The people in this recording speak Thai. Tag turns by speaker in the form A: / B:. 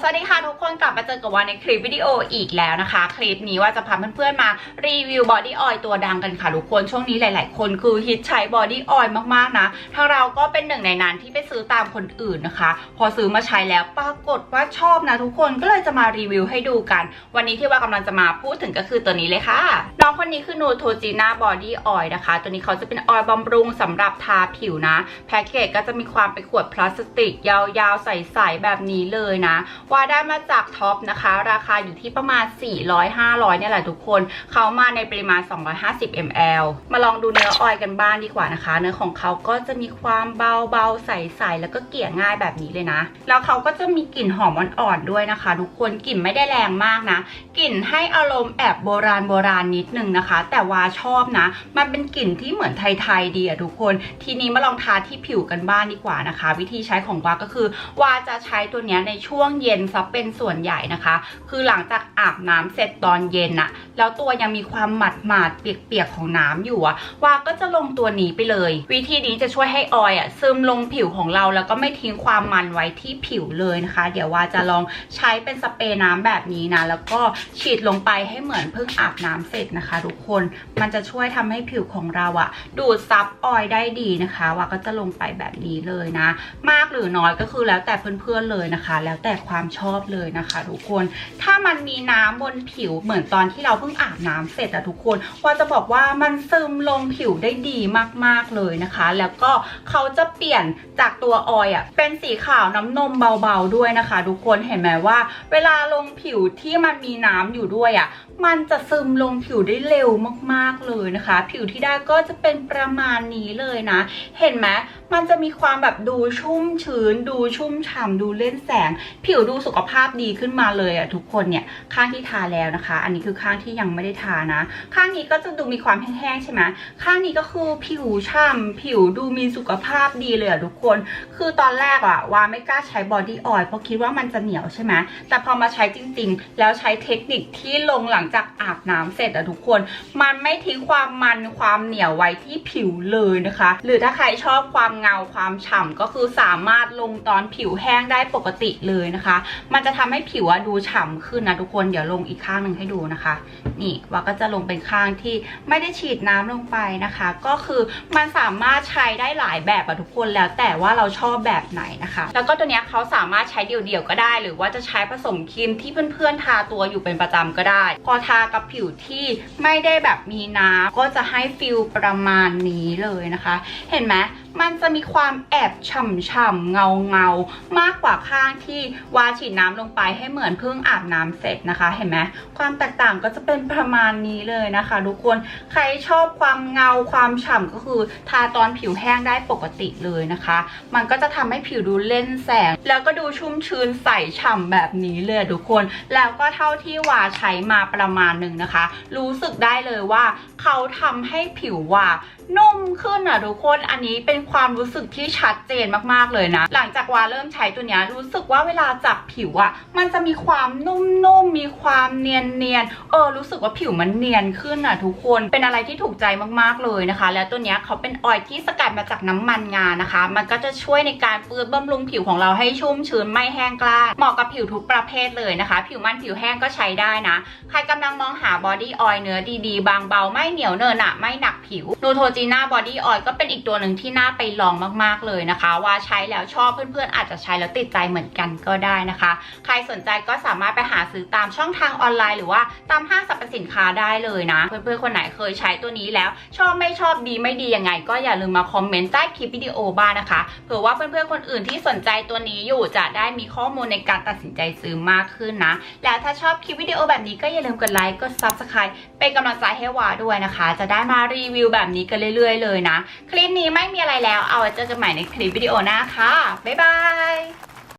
A: สวัสดีค่ะทุกคนกลับมาเจอกับวันในคลิปวิดีโออีกแล้วนะคะ คลิปนี้ว่าจะพาเพื่อนๆมารีวิวบอดี้ออยล์ตัวดังกันค่ะทุกคนช่วงนี้หลายๆ คนคือฮิตใช้บอดี้ออยล์มากๆนะทางเราก็เป็นหนึ่งในนั้นที่ไปซื้อตามคนอื่นนะคะ พอซื้อมาใช้แล้วปรากฏว่าชอบนะทุกคนก็เลยจะมารีวิวให้ดูกัน วันนี้ที่ว่ากำลังจะมาพูดถึงก็คือตัวนี้เลยค่ะน้องคนนี้คือนูโทจีน่าบอดี้ออยล์นะคะ ตัวนี้เขาจะเป็นออยล์บำรุงสำหรับทาผิวนะแพ็กเกจก็จะมีความเป็นขวดพลาสติก ยาวๆใสๆแบบนี้เลยนะว่าได้มาจากท็อปนะคะ ราคาอยู่ที่ประมาณ 400-500เนี่ยแหละทุกคน เขามาในปริมาณ 250 ml มาลองดูเนื้อออยกันบ้างดีกว่านะคะ เนื้อของเขาก็จะมีความเบาๆ ใสๆ แล้วก็เกลี่ยง่ายแบบนี้เลยนะ แล้วเขาก็จะมีกลิ่นหอมอ่อนๆด้วยนะคะ ทุกคน กลิ่นไม่ได้แรงมากนะ กลิ่นให้อารมณ์แอบโบราณโบราณนิดนึงนะคะ แต่ว่าชอบนะ มันเป็นกลิ่นที่เหมือนไทยๆดีอะทุกคน ทีนี้มาลองทาที่ผิวกันบ้างดีกว่านะคะ วิธีใช้ของวาก็คือวาจะใช้ตัวเนี้ยในช่วงเย็นซะเป็นส่วนใหญ่นะคะ คือหลังจากอาบน้ำเสร็จตอนเย็นอะแล้วตัวยังมีความหมาดหมาดๆเปียกๆของน้ำอยู่อะวาก็จะลงตัวนี้ไปเลย วิธีนี้จะช่วยให้ออยล์อะซึมลงผิวของเราแล้วก็ไม่ทิ้งความมันไว้ที่ผิวเลยนะคะ เดี๋ยววาจะลองใช้เป็นสเปรย์น้ำแบบนี้นะ แล้วก็ฉีดลงไปให้เหมือนเพิ่งอาบน้ำเสร็จนะคะ ทุกคน มันจะช่วยทำให้ผิวของเราอะดูดซับออยล์ได้ดีนะคะวาก็จะลงไปแบบนี้เลยนะ มากหรือน้อยก็คือแล้วแต่เพื่อนๆเลยนะคะ แล้วแต่ความชอบเลยนะคะทุกคน ถ้ามันมีน้ำบนผิวเหมือนตอนที่เราเพิ่งอาบน้ำเสร็จอะทุกคน ว่าจะบอกว่ามันซึมลงผิวได้ดีมากๆเลยนะคะ แล้วก็เขาจะเปลี่ยนจากตัวออยอะเป็นสีขาวน้ำนมเบาๆด้วยนะคะทุกคนเห็นไหมว่า เวลาลงผิวที่มันมีน้ำอยู่ด้วยอะมันจะซึมลงผิวได้เร็วมากๆเลยนะคะ ผิวที่ได้ก็จะเป็นประมาณนี้เลยนะ เห็นไหมมันจะมีความแบบดูชุ่มชื้น ดูชุ่มฉ่ำดูเล่นแสง ผิวดูสุขภาพดีขึ้นมาเลยอะทุกคนเนี่ยข้างที่ทาแล้วนะคะ อันนี้คือข้างที่ยังไม่ได้ทานะ ข้างนี้ก็จะดูมีความแห้งๆใช่ไหมข้างนี้ก็คือผิวฉ่ำผิวดูมีสุขภาพดีเลยอะทุกคน คือตอนแรกอะว่าไม่กล้าใช้บอดี้ออยล์เพราะคิดว่ามันจะเหนียวใช่ไหมแต่พอมาใช้จริง ๆ แล้วใช้เทคนิคที่ลงหลังจากอาบน้ำเสร็จอะทุกคน มันไม่ทิ้งความมันความเหนียวไว้ที่ผิวเลยนะคะ หรือถ้าใครชอบความเงาความฉ่ำก็คือสามารถลงตอนผิวแห้งได้ปกติเลยนะคะ มันจะทำให้ผิวดูฉ่ำขึ้นนะทุกคนเดี๋ยวลงอีกข้างหนึ่งให้ดูนะคะ นี่ว่าก็จะลงเป็นข้างที่ไม่ได้ฉีดน้ำลงไปนะคะ ก็คือมันสามารถใช้ได้หลายแบบอะทุกคนแล้วแต่ว่าเราชอบแบบไหนนะคะ แล้วก็ตัวเนี้ยเขาสามารถใช้เดี่ยวๆก็ได้ หรือว่าจะใช้ผสมครีมที่เพื่อนๆทาตัวอยู่เป็นประจำก็ได้ พอทากับผิวที่ไม่ได้แบบมีน้ำก็จะให้ฟิลประมาณนี้เลยนะคะ เห็นไหมมันจะะมีความแอบฉ่ำๆเงาเงาๆมากกว่าข้างที่วาฉีดน้ำลงไปให้เหมือนเพิ่งอาบน้ำเสร็จนะคะ เห็นไหมความแตกต่างก็จะเป็นประมาณนี้เลยนะคะทุกคนใครชอบความเงาความฉ่ำก็คือทาตอนผิวแห้งได้ปกติเลยนะคะ มันก็จะทำให้ผิวดูเล่นแสง แล้วก็ดูชุ่มชื้นใสฉ่ำแบบนี้เลยทุกคน แล้วก็เท่าที่วาใช้มาประมาณหนึ่งนะคะ รู้สึกได้เลยว่า เขาทำให้ผิวว่านุ่มขึ้นอะทุกคน อันนี้เป็นความรู้สึกที่ชัดเจนมากๆเลยนะ หลังจากวาเริ่มใช้ตัวนี้รู้สึกว่าเวลาจับผิวอะมันจะมีความนุ่มๆมมีความเนียนๆเออรู้สึกว่าผิวมันเนียนขึ้นอะทุกคนเป็นอะไรที่ถูกใจมากๆเลยนะคะ แล้วตัวนี้เขาเป็นออยล์ที่สกัดมาจากน้ำมันงานะคะ มันก็จะช่วยในการฟื้นบำรุงผิวของเราให้ชุ่มชื้นไม่แห้งกร้าเหมาะกับผิวทุกประเภทเลยนะคะ ผิวมันผิวแห้งก็ใช้ได้นะ ใครกำลังมองหาบอดี้ออยล์เนื้อดีๆ บางเบาไม่เหนียวเนินอะไม่หนักผิวนูโทจีน่าบอดี้ออยล์ก็เป็นอีกตัวหนึ่งที่น่าไปลองมากๆเลยนะคะ ว่าใช้แล้วชอบเพื่อนๆ อาจจะใช้แล้วติดใจเหมือนกันก็ได้นะคะ ใครสนใจก็สามารถไปหาซื้อตามช่องทางออนไลน์ หรือว่าตามห้างสรรพสินค้าได้เลยนะ เพื่อนๆคนไหนเคยใช้ตัวนี้แล้ว ชอบไม่ชอบดีไม่ดียังไง ก็อย่าลืมมาคอมเมนต์ใต้คลิปวิดีโอบ้างนะคะเผื่อว่าเพื่อนๆคนอื่นที่สนใจตัวนี้อยู่จะได้มีข้อมูลในการตัดสินใจซื้อมากขึ้นนะแล้วถ้าชอบคลิปวิดีโอแบบนี้ก็อย่าลืมกดไลค์กด subscribe เป็นกำลังใจให้วาด้วยนะคะ จะได้มารีวิวแบบนี้กันเรื่อย ๆ เลยนะ คลิปนี้ไม่มีอะไรแล้วเอาไว้เจอกันใหม่ในคลิปวิดีโอหน้าค่ะ บ๊ายบาย